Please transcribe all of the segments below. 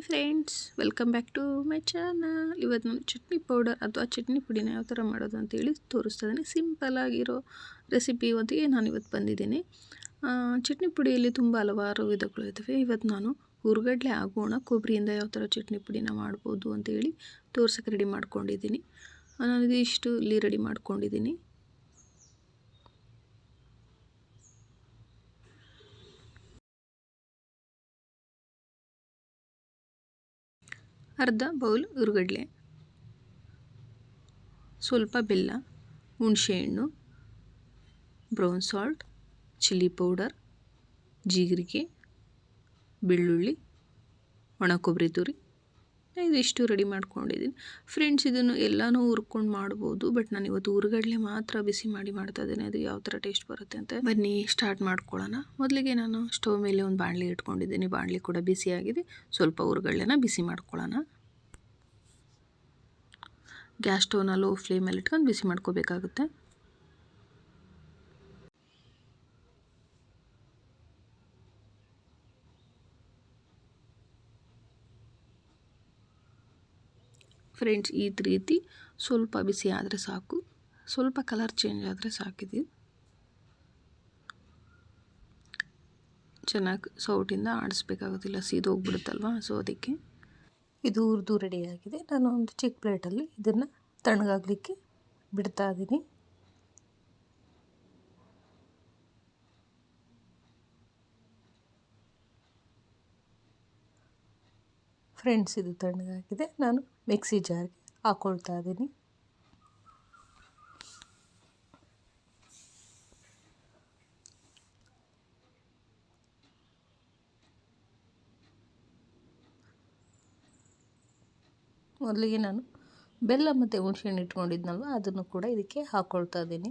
Hi friends welcome back to my channel ಇವತ್ತು ನಾನು chutney powder ಅಥವಾ ಚಟ್ನಿ ಪುಡಿನ ಯಾವ ಥರ ಮಾಡೋದು ಅಂತೇಳಿ ತೋರಿಸ್ತಾ ಇದ್ದೀನಿ. ಸಿಂಪಲ್ ಆಗಿರೋ ರೆಸಿಪಿ ಒಂದಿಗೆ ನಾನು ಇವತ್ತು ಬಂದಿದ್ದೀನಿ. ಚಟ್ನಿ ಪುಡಿಯಲ್ಲಿ ತುಂಬ ಹಲವಾರು ವಿಧಗಳು ಇದ್ದಾವೆ ಇವತ್ತು ನಾನು ಹುರ್ಗಡ್ಲೆ ಆಗೋಣ, ಕೊಬ್ಬರಿಯಿಂದ ಯಾವ ಥರ ಚಟ್ನಿ ಪುಡಿನ ಮಾಡ್ಬೋದು ಅಂತೇಳಿ ತೋರ್ಸೋಕ್ಕೆ ರೆಡಿ ಮಾಡ್ಕೊಂಡಿದ್ದೀನಿ. ನಾನು ಇದಿಷ್ಟು ಇಲ್ಲಿ ರೆಡಿ ಮಾಡ್ಕೊಂಡಿದ್ದೀನಿ. ಅರ್ಧ ಬೌಲ್ ಹುರುಗಡ್ಲೆ ಸ್ವಲ್ಪ ಬೆಲ್ಲ ಹುಣಸೆಹಣ್ಣು ಬ್ರೌನ್ ಸಾಲ್ಟ್, ಚಿಲ್ಲಿ ಪೌಡರ್, ಜೀರಿಗೆ, ಬೆಳ್ಳುಳ್ಳಿ, ಒಣ ಕೊಬ್ಬರಿ ತುರಿ. ಇದಿಷ್ಟು ರೆಡಿ ಮಾಡ್ಕೊಂಡಿದ್ದೀನಿ. ಫ್ರೆಂಡ್ಸ್ ಇದನ್ನು ಎಲ್ಲನೂ ಹುರ್ಕೊಂಡು ಮಾಡ್ಬೋದು ಬಟ್ ನಾನು ಇವತ್ತು ಹುರುಗಡ್ಲೆ ಮಾತ್ರ ಬಿಸಿ ಮಾಡಿ ಮಾಡ್ತಾ ಇದ್ದೀನಿ. ಅದು ಯಾವ ಥರ ಟೇಸ್ಟ್ ಬರುತ್ತೆ ಅಂತ. ಬನ್ನಿ ಸ್ಟಾರ್ಟ್ ಮಾಡ್ಕೊಳ್ಳೋಣ. ಮೊದಲಿಗೆ ನಾನು ಸ್ಟವ್ ಮೇಲೆ ಒಂದು ಬಾಣಲಿ ಇಟ್ಕೊಂಡಿದ್ದೀನಿ. ಬಾಣಲಿ ಕೂಡ ಬಿಸಿಯಾಗಿದೆ ಸ್ವಲ್ಪ ಹುರುಗಡ್ಲೆನ ಬಿಸಿ ಮಾಡ್ಕೊಳ್ಳೋಣ. ಗ್ಯಾಸ್ ಸ್ಟವ್ನ ಲೋ ಫ್ಲೇಮಲ್ಲಿ ಇಟ್ಕೊಂಡು ಬಿಸಿ ಮಾಡ್ಕೋಬೇಕಾಗುತ್ತೆ. ಫ್ರೆಂಡ್ಸ್, ಈ ರೀತಿ ಸ್ವಲ್ಪ ಬಿಸಿ ಆದರೆ ಸಾಕು. ಸ್ವಲ್ಪ ಕಲರ್ ಚೇಂಜ್ ಆದರೆ ಸಾಕಿದೆ. ಚೆನ್ನಾಗಿ ಸೌಟಿಂದ ಆಡಿಸ್ಬೇಕಾಗೋದಿಲ್ಲ ಸೀದೋಗ್ಬಿಡುತ್ತಲ್ವ ಸೊ ಅದಕ್ಕೆ ಇದು ಉರ್ದು ರೆಡಿಯಾಗಿದೆ ನಾನು ಒಂದು ಚಿಕ್ಕ ಪ್ಲೇಟಲ್ಲಿ ಇದನ್ನು ತಣ್ಣಗಾಗಲಿಕ್ಕೆ ಬಿಡ್ತಾ ಇದ್ದೀನಿ. ಫ್ರೆಂಡ್ಸ್ ಇದು ತಣ್ಣಗಾಗಿದೆ. ನಾನು ಮಿಕ್ಸಿ ಜಾರ್ಗೆ ಹಾಕ್ಕೊಳ್ತಾ ಇದ್ದೀನಿ. ಮೊದಲಿಗೆ ನಾನು ಬೆಲ್ಲ ಮತ್ತು ಹುಣಸೆಹಣ್ಣು ಇಟ್ಕೊಂಡಿದ್ನಲ್ವ, ಅದನ್ನು ಕೂಡ ಇದಕ್ಕೆ ಹಾಕ್ಕೊಳ್ತಾ ಇದ್ದೀನಿ.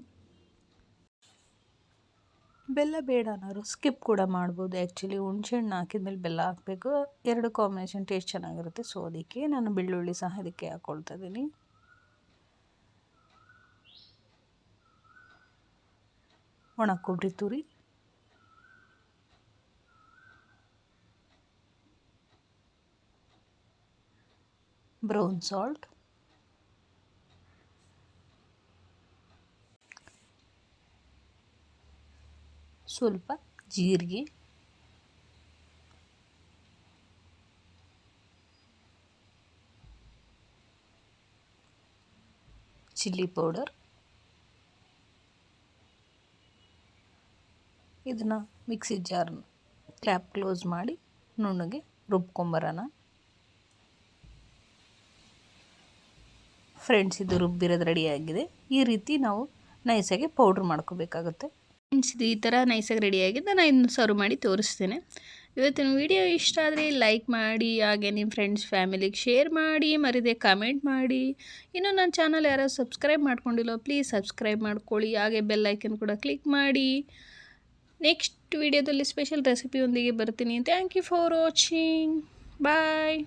ಬೆಲ್ಲ ಬೇಡ ಅನ್ನೋರು ಸ್ಕಿಪ್ ಕೂಡ ಮಾಡ್ಬೋದು. ಆ್ಯಕ್ಚುಲಿ ಹುಣ್ಸೆಹಣ್ಣು ಹಾಕಿದ್ಮೇಲೆ ಬೆಲ್ಲ ಹಾಕಬೇಕು. ಎರಡು ಕಾಂಬಿನೇಷನ್ ಟೇಸ್ಟ್ ಚೆನ್ನಾಗಿರುತ್ತೆ. ಸೊ ಅದಕ್ಕೆ ನಾನು ಬೆಳ್ಳುಳ್ಳಿ ಸಹ ಇದಕ್ಕೆ ಹಾಕ್ಕೊಳ್ತಾ ಇದ್ದೀನಿ. ಒಣ ಕೊಬ್ಬರಿ ತುರಿ. ಬ್ರೌನ್ ಸಾಲ್ಟ್ ಸ್ವಲ್ಪ ಜೀರಿಗೆ. Chilli powder. ಇದನ್ನು ಮಿಕ್ಸಿ ಜಾರ್ನ ಕ್ಲ್ಯಾಪ್ ಕ್ಲೋಸ್ ಮಾಡಿ ನುಣ್ಣಗೆ ರುಬ್ಕೊಂಬರೋಣ. ಫ್ರೆಂಡ್ಸ್, ಇದು ರುಬ್ಬಿರೋದು ರೆಡಿಯಾಗಿದೆ ಈ ರೀತಿ ನಾವು ನೈಸಾಗಿ ಪೌಡ್ರ್ ಮಾಡ್ಕೋಬೇಕಾಗುತ್ತೆ. ಫ್ರೆಂಡ್ಸ್ ಇದು ಈ ಥರ ನೈಸಾಗಿ ರೆಡಿಯಾಗಿದೆ ನಾನು ಇನ್ನು ಸರ್ವ್ ಮಾಡಿ ತೋರಿಸ್ತೇನೆ. ಇವತ್ತಿನ ವಿಡಿಯೋ ಇಷ್ಟ ಆದರೆ ಲೈಕ್ ಮಾಡಿ, ಹಾಗೆ ನಿಮ್ಮ ಫ್ರೆಂಡ್ಸ್, ಫ್ಯಾಮಿಲಿಗೆ ಶೇರ್ ಮಾಡಿ, ಮರಿದೆ ಕಮೆಂಟ್ ಮಾಡಿ. ಇನ್ನು ನನ್ನ ಚಾನಲ್ ಯಾರೋ ಸಬ್ಸ್ಕ್ರೈಬ್ ಮಾಡ್ಕೊಂಡಿಲ್ಲೋ ಪ್ಲೀಸ್ ಸಬ್ಸ್ಕ್ರೈಬ್ ಮಾಡ್ಕೊಳ್ಳಿ, ಹಾಗೆ ಬೆಲ್ ಐಕನ್ ಕೂಡ ಕ್ಲಿಕ್ ಮಾಡಿ. ನೆಕ್ಸ್ಟ್ ವಿಡಿಯೋದಲ್ಲಿ ಸ್ಪೆಷಲ್ ರೆಸಿಪಿಯೊಂದಿಗೆ ಬರ್ತೀನಿ. Thank you for watching. Bye.